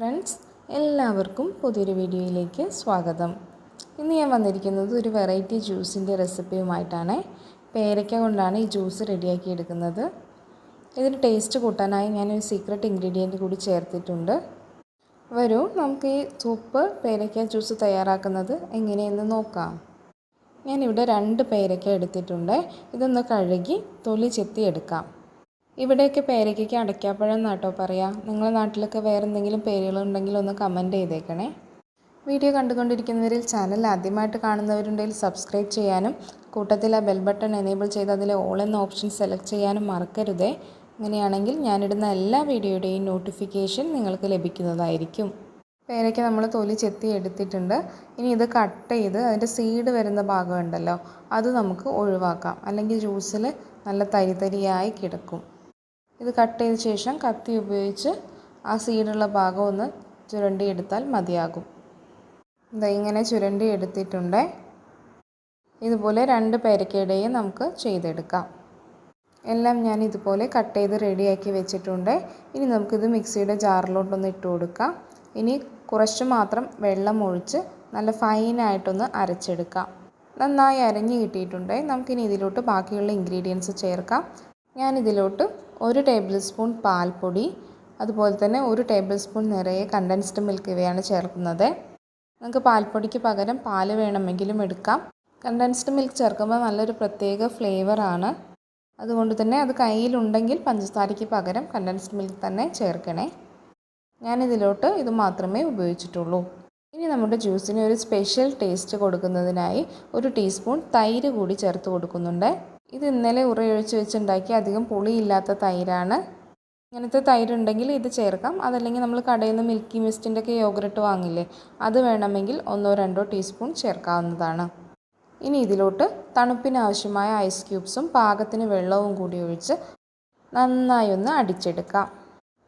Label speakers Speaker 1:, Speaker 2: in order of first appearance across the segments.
Speaker 1: Friends എല്ലാവർക്കും പുതിയൊരു വീഡിയോയിലേക്ക് സ്വാഗതം. ഇന്ന് ഞാൻ വന്നിരിക്കുന്നത് ഒരു വെറൈറ്റി ജ്യൂസിന്റെ റെസിപ്പിയുമായിട്ടാണ്. പേരയ്ക്ക കൊണ്ടാണ് ഈ ജ്യൂസ് റെഡിയാക്കി എടുക്കുന്നത്. ഇതിന് ടേസ്റ്റ് കൂട്ടാനായി ഞാനൊരു സീക്രട്ട് ഇൻഗ്രീഡിയന്റ് കൂടി ചേർത്തിട്ടുണ്ട്. വരൂ നമുക്ക് ഈ സൂപ്പ് പേരയ്ക്ക ജ്യൂസ് തയ്യാറാക്കുന്നത് എങ്ങനെയെന്ന് നോക്കാം. ഞാനിവിടെ രണ്ട് പേരയ്ക്ക എടുത്തിട്ടുണ്ട്. ഇതൊന്ന് കഴുകി തൊലി ചെത്തി എടുക്കാം ഇവിടെയൊക്കെ പേരയ്ക്കയ്ക്ക് അടയ്ക്കാപ്പഴം എന്നാട്ടോ പറയാം. നിങ്ങളുടെ നാട്ടിലൊക്കെ വേറെ എന്തെങ്കിലും പേരുകളുണ്ടെങ്കിൽ ഒന്ന് കമന്റ് ചെയ്തേക്കണേ. വീഡിയോ കണ്ടുകൊണ്ടിരിക്കുന്നവരിൽ ചാനൽ ആദ്യമായിട്ട് കാണുന്നവരുണ്ടെങ്കിൽ സബ്സ്ക്രൈബ് ചെയ്യാനും കൂട്ടത്തിൽ ആ ബെൽ ബട്ടൺ എനേബിൾ ചെയ്ത് അതിലെ ഓൾ എന്ന ഓപ്ഷൻ സെലക്ട് ചെയ്യാനും മറക്കരുതേ. അങ്ങനെയാണെങ്കിൽ ഞാനിടുന്ന എല്ലാ വീഡിയോയുടെയും നോട്ടിഫിക്കേഷൻ നിങ്ങൾക്ക് ലഭിക്കുന്നതായിരിക്കും. പേരയ്ക്ക് നമ്മൾ തൊലി ചെത്തി എടുത്തിട്ടുണ്ട്. ഇനി ഇത് കട്ട് ചെയ്ത് അതിന്റെ സീഡ് വരുന്ന ഭാഗമുണ്ടല്ലോ അത് നമുക്ക് ഒഴിവാക്കാം. അല്ലെങ്കിൽ ജ്യൂസിൽ നല്ല തരിതരിയായി കിടക്കും. ഇത് കട്ട് ചെയ്ത ശേഷം കത്തി ഉപയോഗിച്ച് ആ സീഡുള്ള ഭാഗം ഒന്ന് ചുരണ്ടി എടുത്താൽ മതിയാകും. ഇതാ ഇങ്ങനെ ചുരണ്ടി എടുത്തിട്ടുണ്ട്. ഇതുപോലെ രണ്ട് പേരക്കയുടെയും നമുക്ക് ചെയ്തെടുക്കാം. എല്ലാം ഞാൻ ഇതുപോലെ കട്ട് ചെയ്ത് റെഡിയാക്കി വെച്ചിട്ടുണ്ട്. ഇനി നമുക്കിത് മിക്സിയുടെ ജാറിലോട്ടൊന്ന് ഇട്ട് കൊടുക്കാം. ഇനി കുറച്ച് മാത്രം വെള്ളം ഒഴിച്ച് നല്ല ഫൈനായിട്ടൊന്ന് അരച്ചെടുക്കാം. നന്നായി അരഞ്ഞ് കിട്ടിയിട്ടുണ്ട്. നമുക്കിനി ഇതിലോട്ട് ബാക്കിയുള്ള ഇൻഗ്രീഡിയൻസ് ചേർക്കാം. ഞാൻ ഇതിലോട്ട് ഒരു ടേബിൾ സ്പൂൺ പാൽപ്പൊടി അതുപോലെ തന്നെ ഒരു ടേബിൾ സ്പൂൺ നിറയെ കണ്ടൻസ്ഡ് മിൽക്ക് ഇവയാണ് ചേർക്കുന്നത്. നമുക്ക് പാൽപ്പൊടിക്ക് പകരം പാൽ വേണമെങ്കിലും എടുക്കാം. കണ്ടൻസ്ഡ് മിൽക്ക് ചേർക്കുമ്പോൾ നല്ലൊരു പ്രത്യേക ഫ്ലേവറാണ് അതുകൊണ്ട് തന്നെ അത് കയ്യിലുണ്ടെങ്കിൽ പഞ്ചസാരയ്ക്ക് പകരം കണ്ടൻസ്ഡ് മിൽക്ക് തന്നെ ചേർക്കണേ. ഞാനിതിലോട്ട് ഇത് മാത്രമേ ഉപയോഗിച്ചിട്ടുള്ളൂ. ഇനി നമ്മുടെ ജ്യൂസിന് ഒരു സ്പെഷ്യൽ ടേസ്റ്റ് കൊടുക്കുന്നതിനായി ഒരു ടീസ്പൂൺ തൈര് കൂടി ചേർത്ത് കൊടുക്കുന്നുണ്ട്. ഇത് ഇന്നലെ ഉറയൊഴിച്ച് വെച്ചുണ്ടാക്കി അധികം പുളിയില്ലാത്ത തൈരാണ്. ഇങ്ങനത്തെ തൈരുണ്ടെങ്കിൽ ഇത് ചേർക്കാം. അതല്ലെങ്കിൽ നമ്മൾ കടയിൽ നിന്ന് മിൽക്കി മിസ്റ്റിന്റെ ഒക്കെ വാങ്ങില്ലേ അത് വേണമെങ്കിൽ ഒന്നോ രണ്ടോ ടീസ്പൂൺ ചേർക്കാവുന്നതാണ്. ഇനി ഇതിലോട്ട് തണുപ്പിന് ആവശ്യമായ ഐസ് ക്യൂബ്സും പാകത്തിന് വെള്ളവും കൂടി ഒഴിച്ച് നന്നായി ഒന്ന് അടിച്ചെടുക്കാം.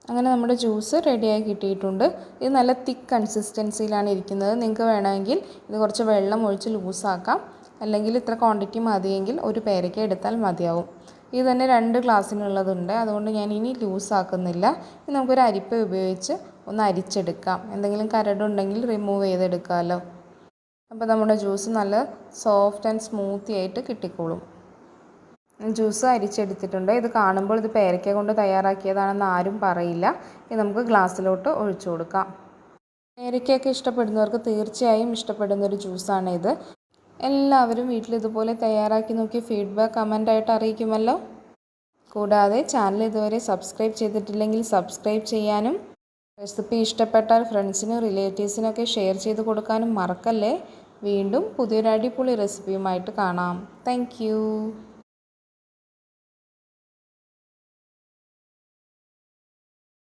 Speaker 1: അങ്ങനെ നമ്മുടെ ജ്യൂസ് റെഡിയായി കിട്ടിയിട്ടുണ്ട്. ഇത് നല്ല തിക്ക് കൺസിസ്റ്റൻസിയിലാണ് ഇരിക്കുന്നത്. നിങ്ങൾക്ക് വേണമെങ്കിൽ ഇത് കുറച്ച് വെള്ളം ഒഴിച്ച് ലൂസാക്കാം. അല്ലെങ്കിൽ ഇത്ര ക്വാണ്ടിറ്റി മതിയെങ്കിൽ ഒരു പേരയ്ക്ക എടുത്താൽ മതിയാവും. ഇത് തന്നെ രണ്ട് ഗ്ലാസ്സിനുള്ളതുണ്ട് അതുകൊണ്ട് ഞാൻ ഇനി ലൂസ് ആക്കുന്നില്ല. ഇനി നമുക്കൊരു അരിപ്പ ഉപയോഗിച്ച് ഒന്ന് അരിച്ചെടുക്കാം. എന്തെങ്കിലും കരടുണ്ടെങ്കിൽ റിമൂവ് ചെയ്തെടുക്കാമല്ലോ അപ്പോൾ നമ്മുടെ ജ്യൂസ് നല്ല സോഫ്റ്റ് ആൻഡ് സ്മൂത്തി ആയിട്ട് കിട്ടിക്കോളും. ജ്യൂസ് അരിച്ചെടുത്തിട്ടുണ്ട്. ഇത് കാണുമ്പോൾ ഇത് പേരയ്ക്ക കൊണ്ട് തയ്യാറാക്കിയതാണെന്ന് ആരും പറയില്ല. ഇത് നമുക്ക് ഗ്ലാസ്സിലോട്ട് ഒഴിച്ചു കൊടുക്കാം. പേരയ്ക്കൊക്കെ ഇഷ്ടപ്പെടുന്നവർക്ക് തീർച്ചയായും ഇഷ്ടപ്പെടുന്ന ഒരു ജ്യൂസാണ് ഇത് എല്ലാവരും വീട്ടിൽ ഇതുപോലെ തയ്യാറാക്കി നോക്കി ഫീഡ്ബാക്ക് കമന്റായിട്ട് അറിയിക്കുമല്ലോ. കൂടാതെ ചാനൽ ഇതുവരെ സബ്സ്ക്രൈബ് ചെയ്തിട്ടില്ലെങ്കിൽ സബ്സ്ക്രൈബ് ചെയ്യാനും റെസിപ്പി ഇഷ്ടപ്പെട്ടാൽ ഫ്രണ്ട്സിനും റിലേറ്റീവ്സിനൊക്കെ ഷെയർ ചെയ്ത് കൊടുക്കാനും മറക്കല്ലേ? വീണ്ടും പുതിയൊരു അടിപൊളി റെസിപ്പിയുമായിട്ട് കാണാം. താങ്ക്